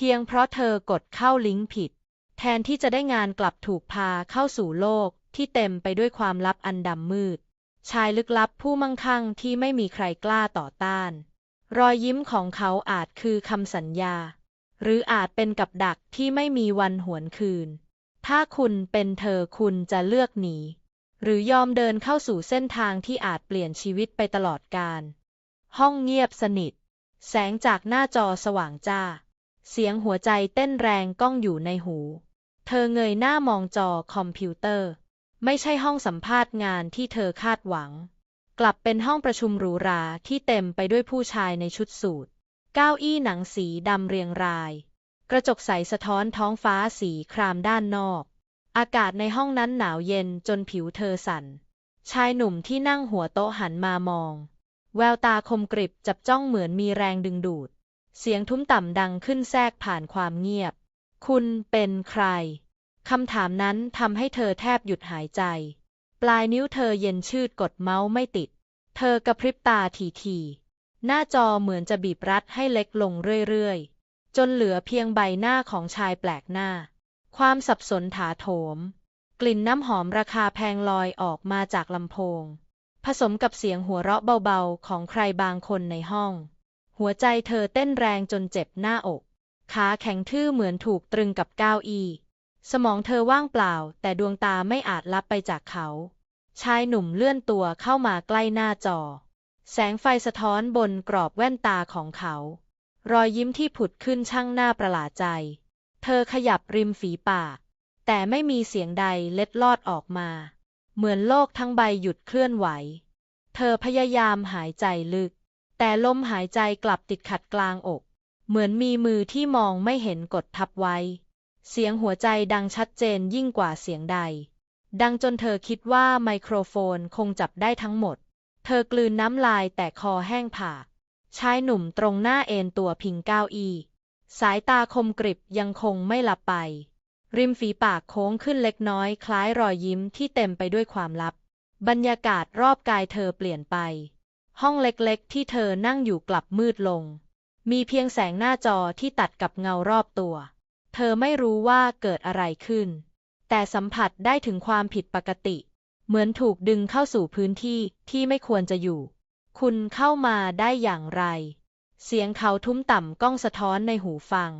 เพียงเพราะเธอกดเข้าลิงก์ผิด แทนที่จะได้งานกลับถูกพาเข้าสู่โลกที่เต็มไปด้วยความลับอันดำมืด ชายลึกลับผู้มั่งคั่งที่ไม่มีใครกล้าต่อต้าน รอยยิ้มของเขาอาจคือคำสัญญา หรืออาจเป็นกับดักที่ไม่มีวันหวนคืน ถ้าคุณเป็นเธอคุณจะเลือกหนี หรือยอมเดินเข้าสู่เส้นทางที่อาจเปลี่ยนชีวิตไปตลอดกาลห้องเงียบสนิท แสงจากหน้าจอสว่างจ้า เสียงหัวใจเต้นแรงก้องอยู่ในหู เธอเงยหน้ามองจอคอมพิวเตอร์ ไม่ใช่ห้องสัมภาษณ์งานที่เธอคาดหวัง กลับเป็นห้องประชุมหรูหราที่เต็มไปด้วยผู้ชายในชุดสูทเก้าอี้หนังสีดำเรียงราย กระจกใสสะท้อนท้องฟ้าสีครามด้านนอก อากาศในห้องนั้นหนาวเย็นจนผิวเธอสั่น ชายหนุ่มที่นั่งหัวโต๊ะหันมามอง แววตาคมกริบจับจ้องเหมือนมีแรงดึงดูด เสียงทุ้มต่ำดังขึ้นแทรกผ่านความเงียบ คุณเป็นใคร คำถามนั้นทำให้เธอแทบหยุดหายใจ ปลายนิ้วเธอเย็นชืดกดเมาส์ไม่ติด เธอกระพริบตาทีๆหน้าจอเหมือนจะบีบรัดให้เล็กลงเรื่อยๆ จนเหลือเพียงใบหน้าของชายแปลกหน้า ความสับสนถาโถม กลิ่นน้ำหอมราคาแพงลอยออกมาจากลำโพง ผสมกับเสียงหัวเราะเบาๆ ของใครบางคนในห้อง หัวใจเธอเต้นแรงจนเจ็บหน้าอก ขาแข็งทื่อเหมือนถูกตรึงกับเก้าอี้สมองเธอว่างเปล่า แต่ดวงตาไม่อาจลับไปจากเขา ชายหนุ่มเลื่อนตัวเข้ามาใกล้หน้าจอ แสงไฟสะท้อนบนกรอบแว่นตาของเขา รอยยิ้มที่ผุดขึ้นช่างหน้าประหลาดใจ เธอขยับริมฝีปาก แต่ไม่มีเสียงใดเล็ดลอดออกมา เหมือนโลกทั้งใบหยุดเคลื่อนไหว เธอพยายามหายใจลึก แต่ลมหายใจกลับติดขัดกลางอก เหมือนมีมือที่มองไม่เห็นกดทับไว้ เสียงหัวใจดังชัดเจนยิ่งกว่าเสียงใด ดังจนเธอคิดว่าไมโครโฟนคงจับได้ทั้งหมด เธอกลืนน้ำลายแต่คอแห้งผากชายหนุ่มตรงหน้าเอนตัวพิงเก้าอี้สายตาคมกริบยังคงไม่หลับไป ริมฝีปากโค้งขึ้นเล็กน้อยคล้ายรอยยิ้มที่เต็มไปด้วยความลับ บรรยากาศรอบกายเธอเปลี่ยนไป ห้องเล็กๆ ที่เธอนั่งอยู่กลับมืดลง มีเพียงแสงหน้าจอที่ตัดกับเงารอบตัว เธอไม่รู้ว่าเกิดอะไรขึ้น แต่สัมผัสได้ถึงความผิดปกติ เหมือนถูกดึงเข้าสู่พื้นที่ที่ไม่ควรจะอยู่ คุณเข้ามาได้อย่างไร เสียงเขาทุ้มต่ำก้องสะท้อนในหูฟัง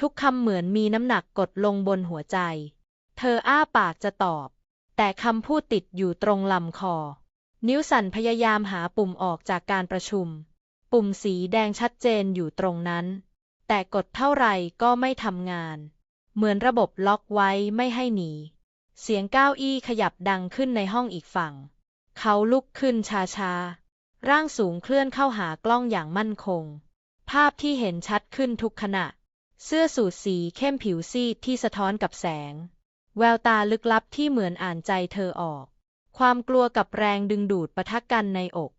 ทุกคำเหมือนมีน้ำหนักกดลงบนหัวใจ เธออ้าปากจะตอบ แต่คำพูดติดอยู่ตรงลำคอ นิ้วสั่นพยายามหาปุ่มออกจากการประชุม ปุ่มสีแดงชัดเจนอยู่ตรงนั้น แต่กดเท่าไหร่ก็ไม่ทำงาน เหมือนระบบล็อกไว้ไม่ให้หนี เสียงก้าวอี้ขยับดังขึ้นในห้องอีกฝั่ง เขาลุกขึ้นช้าๆ ร่างสูงเคลื่อนเข้าหากล้องอย่างมั่นคง ภาพที่เห็นชัดขึ้นทุกขณะ เสื้อสูทสีเข้มผิวซีดที่สะท้อนกับแสง แววตาลึกลับที่เหมือนอ่านใจเธอออก ความกลัวกับแรงดึงดูดปะทะกันในอก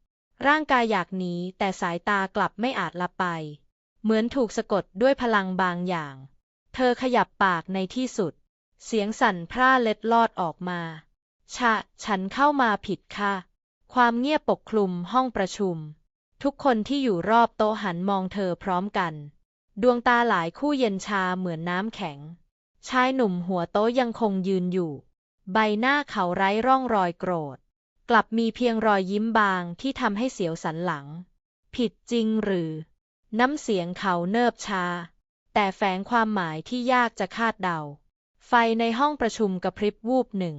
ร่างกายอยากหนีแต่สายตากลับไม่อาจลับไป เหมือนถูกสะกดด้วยพลังบางอย่าง เธอขยับปากในที่สุด เสียงสั่นพร่าเล็ดลอดออกมา ชะ ฉันเข้ามาผิดค่ะ ความเงียบปกคลุมห้องประชุม ทุกคนที่อยู่รอบโต๊ะหันมองเธอพร้อมกัน ดวงตาหลายคู่เย็นชาเหมือนน้ำแข็ง ชายหนุ่มหัวโต๊ะยังคงยืนอยู่ ใบหน้าเขาไร้ร่องรอยโกรธ กลับมีเพียงรอยยิ้มบางที่ทำให้เสียวสันหลัง ผิดจริงหรือ น้ำเสียงเขาเนิบชา แต่แฝงความหมายที่ยากจะคาดเดา ไฟในห้องประชุมกระพริบวูบหนึ่ง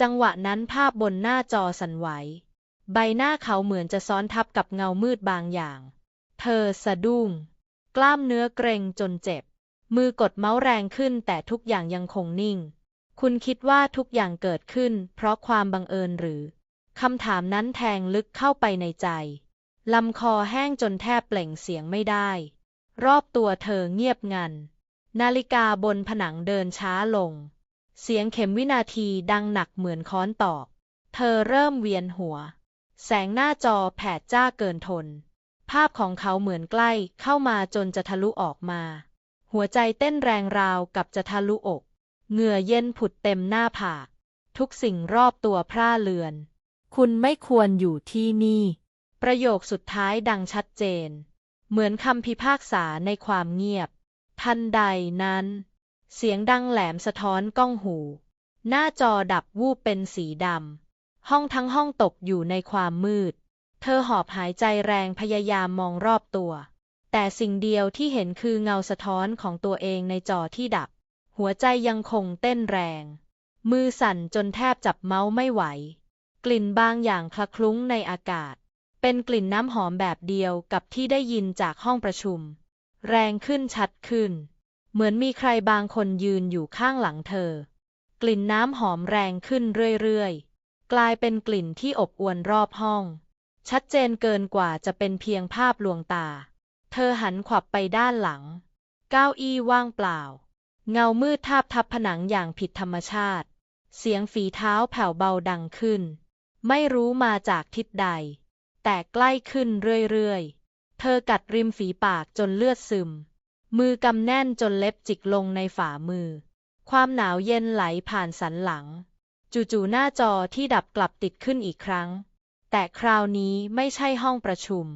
จังหวะนั้นภาพบนหน้าจอสั่นไหว ใบหน้าเขาเหมือนจะซ้อนทับกับเงามืดบางอย่าง เธอสะดุ้ง กล้ามเนื้อเกร็งจนเจ็บ มือกดเมาส์แรงขึ้นแต่ทุกอย่างยังคงนิ่ง คุณคิดว่าทุกอย่างเกิดขึ้น เพราะความบังเอิญหรือ คำถามนั้นแทงลึกเข้าไปในใจ ลำคอแห้งจนแทบเปล่งเสียงไม่ได้ รอบตัวเธอเงียบงัน นาฬิกาบนผนังเดินช้าลง เสียงเข็มวินาทีดังหนักเหมือนค้อนตอก เธอเริ่มเวียนหัว แสงหน้าจอแผดจ้าเกินทน ภาพของเขาเหมือนใกล้เข้ามาจนจะทะลุออกมา หัวใจเต้นแรงราวกับจะทะลุอก เหงื่อเย็นผุดเต็มหน้าผากทุกสิ่งรอบตัวพร่าเลือน คุณไม่ควรอยู่ที่นี่ ประโยคสุดท้ายดังชัดเจน เหมือนคำพิพากษาในความเงียบ ทันใดนั้น เสียงดังแหลมสะท้อนก้องหู หน้าจอดับวูบเป็นสีดำ ห้องทั้งห้องตกอยู่ในความมืด เธอหอบหายใจแรงพยายามมองรอบตัว แต่สิ่งเดียวที่เห็นคือเงาสะท้อนของตัวเองในจอที่ดับ หัวใจยังคงเต้นแรง มือสั่นจนแทบจับเมาส์ไม่ไหว กลิ่นบางอย่างคละคลุ้งในอากาศ เป็นกลิ่นน้ำหอมแบบเดียวกับที่ได้ยินจากห้องประชุม แรงขึ้นชัดขึ้น เหมือนมีใครบางคนยืนอยู่ข้างหลังเธอ กลิ่นน้ำหอมแรงขึ้นเรื่อยๆ กลายเป็นกลิ่นที่อบอวลรอบห้อง ชัดเจนเกินกว่าจะเป็นเพียงภาพลวงตา เธอหันขวับไปด้านหลัง เก้าอี้ว่างเปล่า เงามืดทาบทับผนังอย่างผิดธรรมชาติ เสียงฝีเท้าแผ่วเบาดังขึ้น ไม่รู้มาจากทิศใด แต่ใกล้ขึ้นเรื่อยๆ เธอกัดริมฝีปากจนเลือดซึม มือกำแน่นจนเล็บจิกลงในฝ่ามือ ความหนาวเย็นไหลผ่านสันหลัง จู่ๆหน้าจอที่ดับกลับติดขึ้นอีกครั้ง แต่คราวนี้ไม่ใช่ห้องประชุม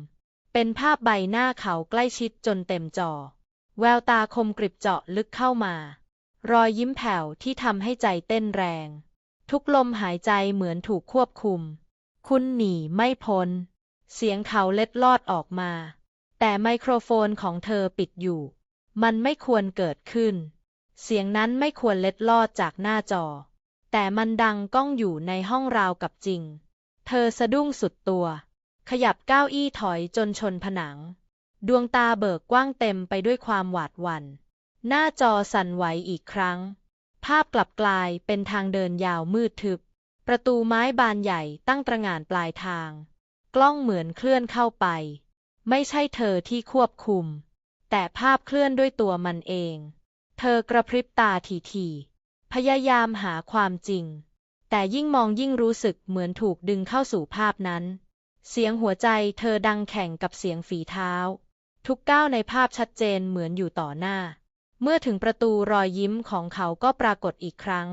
เป็นภาพใบหน้าเขาใกล้ชิดจนเต็มจอ แววตาคมกริบเจาะลึกเข้ามา รอยยิ้มแผ่วที่ทำให้ใจเต้นแรง ทุกลมหายใจเหมือนถูกควบคุม คุณหนีไม่พ้น เสียงเขาเล็ดลอดออกมา แต่ไมโครโฟนของเธอปิดอยู่ มันไม่ควรเกิดขึ้น เสียงนั้นไม่ควรเล็ดลอดจากหน้าจอ แต่มันดังก้องอยู่ในห้องราวกับจริง เธอสะดุ้งสุดตัว ขยับเก้าอี้ถอยจนชนผนัง ดวงตาเบิกกว้างเต็มไปด้วยความหวาดหวัน่น หน้าจอสั่นไหวอีกครั้ง ภาพกลับกลายเป็นทางเดินยาวมืดทึบ ประตูไม้บานใหญ่ตั้งตระหง่านปลายทาง กล้องเหมือนเคลื่อนเข้าไป ไม่ใช่เธอที่ควบคุม แต่ภาพเคลื่อนด้วยตัวมันเอง เธอกระพริบตาทีๆ พยายามหาความจริง แต่ยิ่งมองยิ่งรู้สึกเหมือนถูกดึงเข้าสู่ภาพนั้น เสียงหัวใจเธอดังแข่งกับเสียงฝีเท้า ทุกก้าวในภาพชัดเจนเหมือนอยู่ต่อหน้า เมื่อถึงประตูรอยยิ้มของเขาก็ปรากฏอีกครั้ง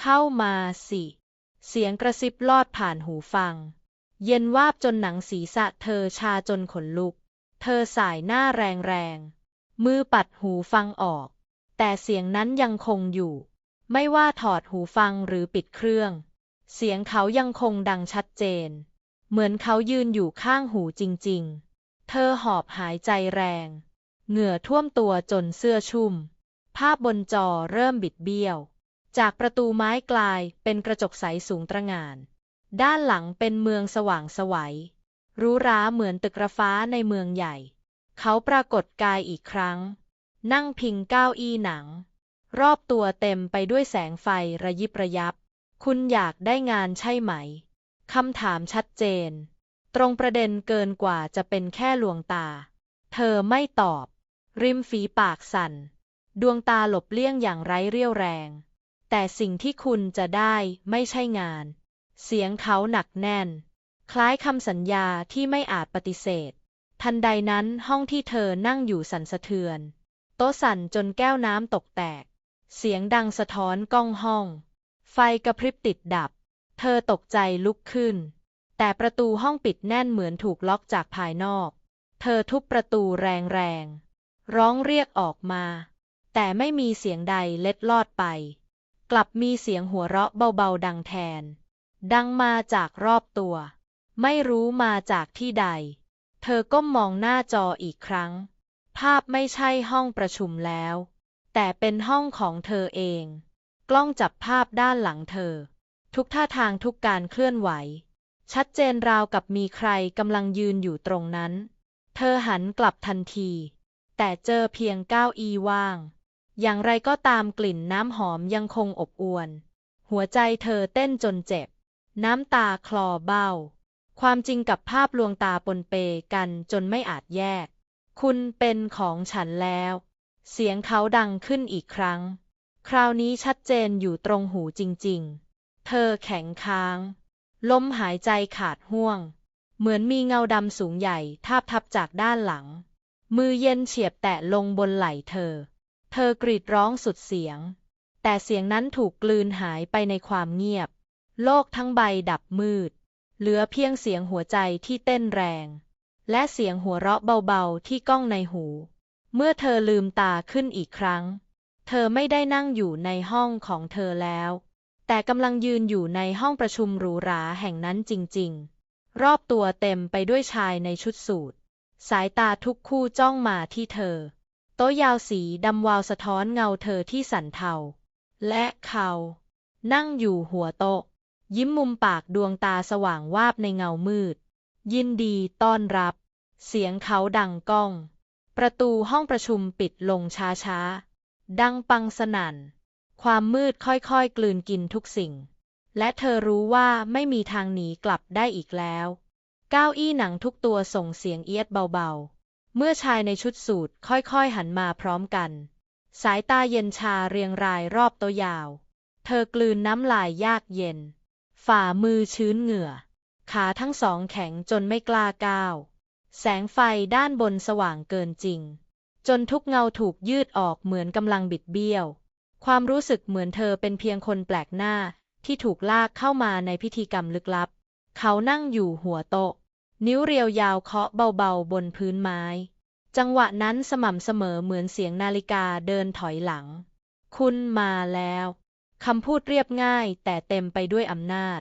เข้ามาสิ เสียงกระซิบลอดผ่านหูฟัง เย็นวาบจนหนังศีรษะเธอชาจนขนลุก เธอสายหน้าแรงๆ มือปัดหูฟังออก แต่เสียงนั้นยังคงอยู่ ไม่ว่าถอดหูฟังหรือปิดเครื่อง เสียงเขายังคงดังชัดเจน เหมือนเขายืนอยู่ข้างหูจริง ๆ เธอหอบหายใจแรง เหงื่อท่วมตัวจนเสื้อชุ่ม ภาพบนจอเริ่มบิดเบี้ยว จากประตูไม้กลายเป็นกระจกใสสูงตระหง่าน ด้านหลังเป็นเมืองสว่างสวัยหรู้ราเหมือนตึกระฟ้าในเมืองใหญ่ เขาปรากฏกายอีกครั้ง นั่งพิงเก้าอี้หนัง รอบตัวเต็มไปด้วยแสงไฟระยิบระยับ คุณอยากได้งานใช่ไหม คำถามชัดเจน ตรงประเด็นเกินกว่าจะเป็นแค่ลวงตา เธอไม่ตอบ ริมฝีปากสั่น ดวงตาหลบเลี่ยงอย่างไร้เรี่ยวแรง แต่สิ่งที่คุณจะได้ไม่ใช่งาน เสียงเขาหนักแน่น คล้ายคำสัญญาที่ไม่อาจปฏิเสธ ทันใดนั้นห้องที่เธอนั่งอยู่สั่นสะเทือน โต๊ะสั่นจนแก้วน้ำตกแตก เสียงดังสะท้อนก้องห้อง ไฟกระพริบติดดับ เธอตกใจลุกขึ้น แต่ประตูห้องปิดแน่นเหมือนถูกล็อกจากภายนอก เธอทุบประตูแรงๆ ร้องเรียกออกมา แต่ไม่มีเสียงใดเล็ดลอดไป กลับมีเสียงหัวเราะเบาๆดังแทน ดังมาจากรอบตัว ไม่รู้มาจากที่ใด เธอก้มมองหน้าจออีกครั้ง ภาพไม่ใช่ห้องประชุมแล้ว แต่เป็นห้องของเธอเอง กล้องจับภาพด้านหลังเธอ ทุกท่าทางทุกการเคลื่อนไหว ชัดเจนราวกับมีใครกำลังยืนอยู่ตรงนั้น เธอหันกลับทันที แต่เจอเพียงเก้าอี้ว่าง อย่างไรก็ตามกลิ่นน้ำหอมยังคงอบอวลหัวใจเธอเต้นจนเจ็บ น้ำตาคลอเบ้า ความจริงกับภาพลวงตาปนเปกันจนไม่อาจแยก คุณเป็นของฉันแล้ว เสียงเขาดังขึ้นอีกครั้ง คราวนี้ชัดเจนอยู่ตรงหูจริง ๆ เธอแข็งค้าง ลมหายใจขาดห่วง เหมือนมีเงาดำสูงใหญ่ทาบทับจากด้านหลัง มือเย็นเฉียบแตะลงบนไหล่เธอ เธอกรีดร้องสุดเสียง แต่เสียงนั้นถูกกลืนหายไปในความเงียบ โลกทั้งใบดับมืด เหลือเพียงเสียงหัวใจที่เต้นแรง และเสียงหัวเราะเบาๆที่ก้องในหู เมื่อเธอลืมตาขึ้นอีกครั้ง เธอไม่ได้นั่งอยู่ในห้องของเธอแล้ว แต่กำลังยืนอยู่ในห้องประชุมหรูหราแห่งนั้นจริง ๆ รอบตัวเต็มไปด้วยชายในชุดสูทสายตาทุกคู่จ้องมาที่เธอ โต๊ะยาวสีดำวาวสะท้อนเงาเธอที่สันเทา และเขา นั่งอยู่หัวโต๊ะ ยิ้มมุมปากดวงตาสว่างวาบในเงามืด ยินดีต้อนรับ เสียงเขาดังก้อง ประตูห้องประชุมปิดลงช้าๆ ดังปังสนั่น ความมืดค่อยๆ กลืนกินทุกสิ่ง และเธอรู้ว่าไม่มีทางหนีกลับได้อีกแล้วเก้าอี้หนังทุกตัวส่งเสียงเอียดเบาๆ เมื่อชายในชุดสูทค่อยๆหันมาพร้อมกัน สายตาเย็นชาเรียงรายรอบโต๊ะยาว เธอกลืนน้ำลายยากเย็น ฝ่ามือชื้นเหงื่อ ขาทั้งสองแข็งจนไม่กล้าก้าว แสงไฟด้านบนสว่างเกินจริง จนทุกเงาถูกยืดออกเหมือนกำลังบิดเบี้ยว ความรู้สึกเหมือนเธอเป็นเพียงคนแปลกหน้าที่ถูกลากเข้ามาในพิธีกรรมลึกลับ เขานั่งอยู่หัวโต๊ะ นิ้วเรียวยาวเคาะเบาๆบนพื้นไม้ จังหวะนั้นสม่ำเสมอเหมือนเสียงนาฬิกาเดินถอยหลัง คุณมาแล้วคำพูดเรียบง่ายแต่เต็มไปด้วยอำนาจ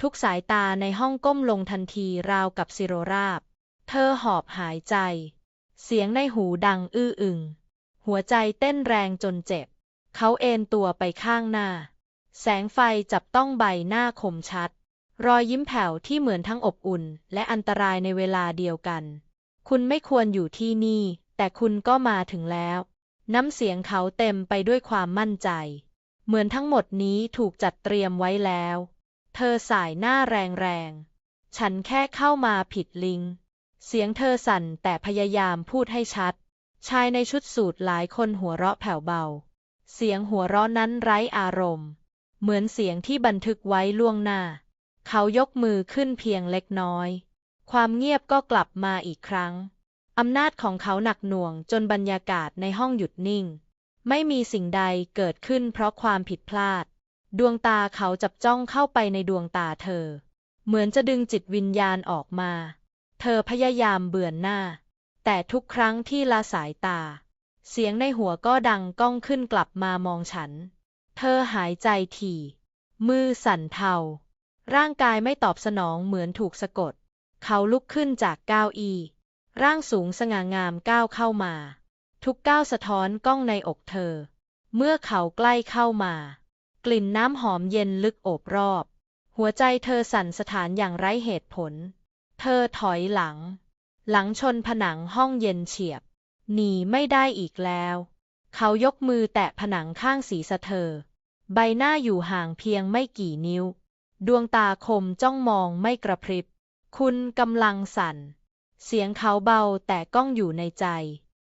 ทุกสายตาในห้องก้มลงทันทีราวกับสิโรราบ เธอหอบหายใจ เสียงในหูดังอื้ออึง หัวใจเต้นแรงจนเจ็บ เขาเอนตัวไปข้างหน้า แสงไฟจับต้องใบหน้าคมชัด รอยยิ้มแผ่วที่เหมือนทั้งอบอุ่น และอันตรายในเวลาเดียวกัน คุณไม่ควรอยู่ที่นี่ แต่คุณก็มาถึงแล้ว น้ำเสียงเขาเต็มไปด้วยความมั่นใจ เหมือนทั้งหมดนี้ถูกจัดเตรียมไว้แล้ว เธอสายหน้าแรงๆ ฉันแค่เข้ามาผิดลิง เสียงเธอสั่นแต่พยายามพูดให้ชัด ชายในชุดสูทหลายคนหัวเราะแผ่วเบา เสียงหัวเราะนั้นไร้อารมณ์ เหมือนเสียงที่บันทึกไว้ล่วงหน้า เขายกมือขึ้นเพียงเล็กน้อย ความเงียบก็กลับมาอีกครั้ง อำนาจของเขาหนักหน่วงจนบรรยากาศในห้องหยุดนิ่ง ไม่มีสิ่งใดเกิดขึ้นเพราะความผิดพลาด ดวงตาเขาจับจ้องเข้าไปในดวงตาเธอ เหมือนจะดึงจิตวิญญาณออกมา เธอพยายามเบือนหน้า แต่ทุกครั้งที่ละสายตา เสียงในหัวก็ดังก้องขึ้นกลับมามองฉัน เธอหายใจถี่ มือสั่นเทา ร่างกายไม่ตอบสนองเหมือนถูกสะกด เขาลุกขึ้นจากเก้าอี้ ร่างสูงสง่างามก้าวเข้ามา ทุกก้าวสะท้อนกล้องในอกเธอ เมื่อเขาใกล้เข้ามา กลิ่นน้ำหอมเย็นลึกโอบรอบ หัวใจเธอสั่นสถานอย่างไร้เหตุผล เธอถอยหลัง หลังชนผนังห้องเย็นเฉียบ หนีไม่ได้อีกแล้ว เขายกมือแตะผนังข้างศีรษะเธอ ใบหน้าอยู่ห่างเพียงไม่กี่นิ้ว ดวงตาคมจ้องมองไม่กระพริบ คุณกำลังสั่น เสียงเขาเบาแต่ก้องอยู่ในใจ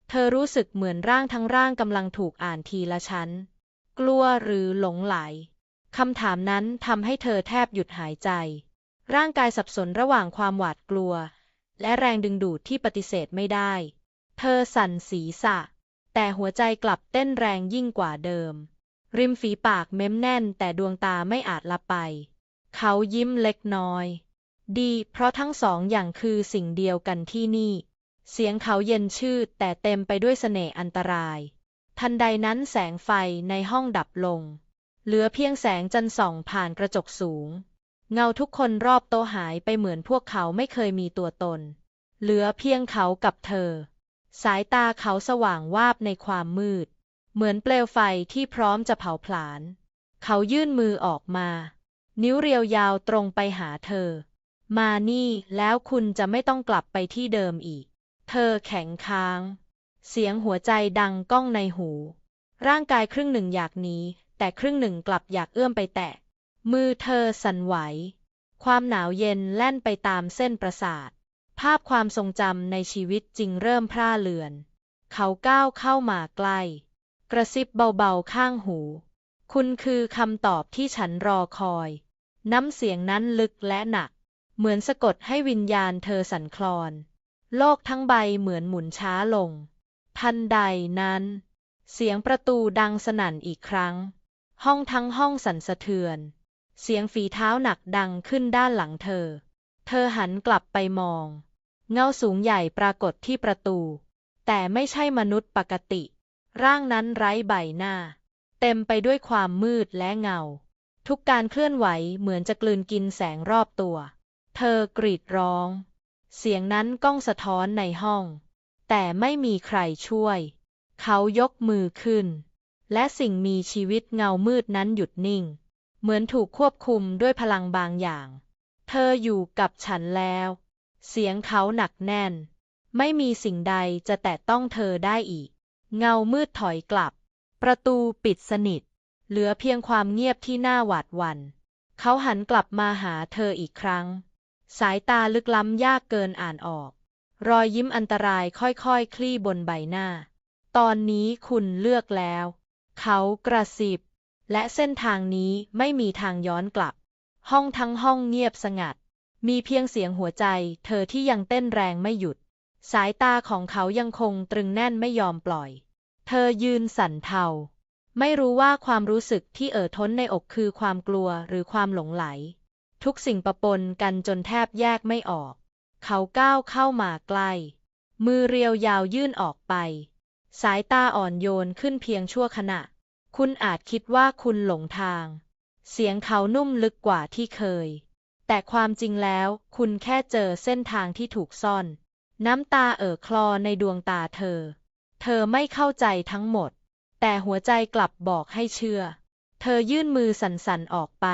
เธอรู้สึกเหมือนร่างทั้งร่างกำลังถูกอ่านทีละชั้น กลัวหรือหลงไหลคำถามนั้นทำให้เธอแทบหยุดหายใจ ร่างกายสับสนระหว่างความหวาดกลัว และแรงดึงดูดที่ปฏิเสธไม่ได้ เธอสั่นศีรษะ แต่หัวใจกลับเต้นแรงยิ่งกว่าเดิม ริมฝีปากเม้มแน่นแต่ดวงตาไม่อาจลับไป เขายิ้มเล็กน้อย ดี เพราะทั้งสองอย่างคือสิ่งเดียวกันที่นี่ เสียงเขาเย็นชืดแต่เต็มไปด้วยเสน่ห์อันตราย ทันใดนั้นแสงไฟในห้องดับลง เหลือเพียงแสงจันทร์ส่องผ่านกระจกสูง เงาทุกคนรอบโตหายไปเหมือนพวกเขาไม่เคยมีตัวตน เหลือเพียงเขากับเธอ สายตาเขาสว่างวาบในความมืด เหมือนเปลวไฟที่พร้อมจะเผาผลาญ เขายื่นมือออกมา นิ้วเรียวยาวตรงไปหาเธอ มานี่แล้วคุณจะไม่ต้องกลับไปที่เดิมอีก เธอแข็งค้าง เสียงหัวใจดังก้องในหู ร่างกายครึ่งหนึ่งอยากหนีแต่ครึ่งหนึ่งกลับอยากเอื้อมไปแตะ มือเธอสั่นไหว ความหนาวเย็นแล่นไปตามเส้นประสาท ภาพความทรงจำในชีวิตจริงเริ่มพร่าเลือน เขาก้าวเข้ามาใกล้ กระซิบเบาๆข้างหู คุณคือคำตอบที่ฉันรอคอย น้ำเสียงนั้นลึกและหนัก เหมือนสะกดให้วิญญาณเธอสั่นคลอน โลกทั้งใบเหมือนหมุนช้าลง ทันใดนั้น เสียงประตูดังสนั่นอีกครั้ง ห้องทั้งห้องสั่นสะเทือน เสียงฝีเท้าหนักดังขึ้นด้านหลังเธอ เธอหันกลับไปมอง เงาสูงใหญ่ปรากฏที่ประตู แต่ไม่ใช่มนุษย์ปกติ ร่างนั้นไร้ใบหน้า เต็มไปด้วยความมืดและเงา ทุกการเคลื่อนไหวเหมือนจะกลืนกินแสงรอบตัว เธอกรีดร้อง เสียงนั้นก้องสะท้อนในห้อง แต่ไม่มีใครช่วย เขายกมือขึ้น และสิ่งมีชีวิตเงามืดนั้นหยุดนิ่ง เหมือนถูกควบคุมด้วยพลังบางอย่าง เธออยู่กับฉันแล้ว เสียงเขาหนักแน่น ไม่มีสิ่งใดจะแตะต้องเธอได้อีก เงามืดถอยกลับ ประตูปิดสนิท เหลือเพียงความเงียบที่น่าหวาดหวัน่น เขาหันกลับมาหาเธออีกครั้ง สายตาลึกล้ำยากเกินอ่านออก รอยยิ้มอันตรายค่อยๆคลี่บนใบหน้า ตอนนี้คุณเลือกแล้ว เขากระซิบ และเส้นทางนี้ไม่มีทางย้อนกลับ ห้องทั้งห้องเงียบสงัด มีเพียงเสียงหัวใจ เธอที่ยังเต้นแรงไม่หยุด สายตาของเขายังคงตรึงแน่นไม่ยอมปล่อย เธอยืนสั่นเทา ไม่รู้ว่าความรู้สึกที่เอ่อท้นในอกคือความกลัวหรือความหลงไหล ทุกสิ่งประปนกันจนแทบแยกไม่ออก เขาก้าวเข้ามาใกล้ มือเรียวยาวยื่นออกไป สายตาอ่อนโยนขึ้นเพียงชั่วขณะ คุณอาจคิดว่าคุณหลงทาง เสียงเขานุ่มลึกกว่าที่เคย แต่ความจริงแล้วคุณแค่เจอเส้นทางที่ถูกซ่อน น้ำตาเอ่อคลอในดวงตาเธอ เธอไม่เข้าใจทั้งหมด แต่หัวใจกลับบอกให้เชื่อ เธอยื่นมือสั่นๆออกไป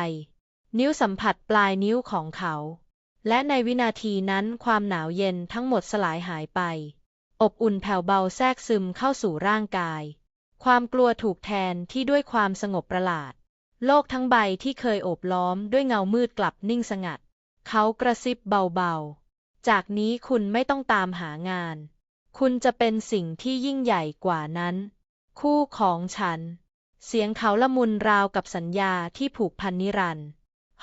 นิ้วสัมผัสปลายนิ้วของเขา และในวินาทีนั้นความหนาวเย็นทั้งหมดสลายหายไป อบอุ่นแผ่วเบาแทรกซึมเข้าสู่ร่างกาย ความกลัวถูกแทนที่ด้วยความสงบประหลาด โลกทั้งใบที่เคยโอบล้อมด้วยเงามืดกลับนิ่งสงัด เขากระซิบเบาๆ จากนี้คุณไม่ต้องตามหางาน คุณจะเป็นสิ่งที่ยิ่งใหญ่กว่านั้น คู่ของฉัน เสียงเขาละมุนราวกับสัญญาที่ผูกพันนิรันดร์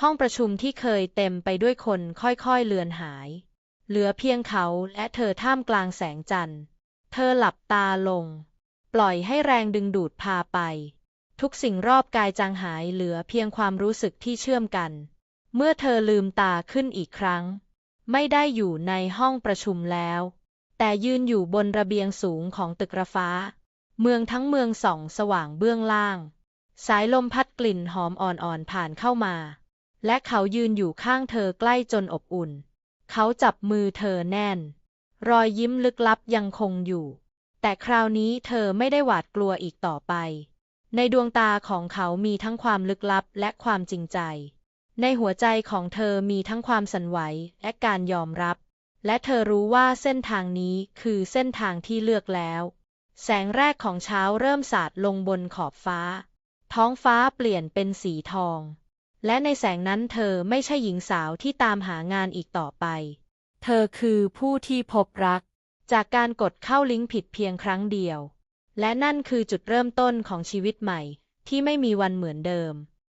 ห้องประชุมที่เคยเต็มไปด้วยคนค่อยๆเลือนหาย เหลือเพียงเขาและเธอท่ามกลางแสงจันทร์ เธอหลับตาลง ปล่อยให้แรงดึงดูดพาไป ทุกสิ่งรอบกายจางหายเหลือเพียงความรู้สึกที่เชื่อมกัน เมื่อเธอลืมตาขึ้นอีกครั้ง ไม่ได้อยู่ในห้องประชุมแล้ว แต่ยืนอยู่บนระเบียงสูงของตึกระฟ้า เมืองทั้งเมืองส่องสว่างเบื้องล่าง สายลมพัดกลิ่นหอมอ่อนๆผ่านเข้ามา และเขายืนอยู่ข้างเธอใกล้จนอบอุ่น เขาจับมือเธอแน่น รอยยิ้มลึกลับยังคงอยู่ แต่คราวนี้เธอไม่ได้หวาดกลัวอีกต่อไป ในดวงตาของเขามีทั้งความลึกลับและความจริงใจ ในหัวใจของเธอมีทั้งความสั่นไหวและการยอมรับ และเธอรู้ว่าเส้นทางนี้คือเส้นทางที่เลือกแล้ว แสงแรกของเช้าเริ่มสาดลงบนขอบฟ้า ท้องฟ้าเปลี่ยนเป็นสีทอง และในแสงนั้นเธอไม่ใช่หญิงสาวที่ตามหางานอีกต่อไป เธอคือผู้ที่พบรัก จากการกดเข้าลิงก์ผิดเพียงครั้งเดียว และนั่นคือจุดเริ่มต้นของชีวิตใหม่ที่ไม่มีวันเหมือนเดิม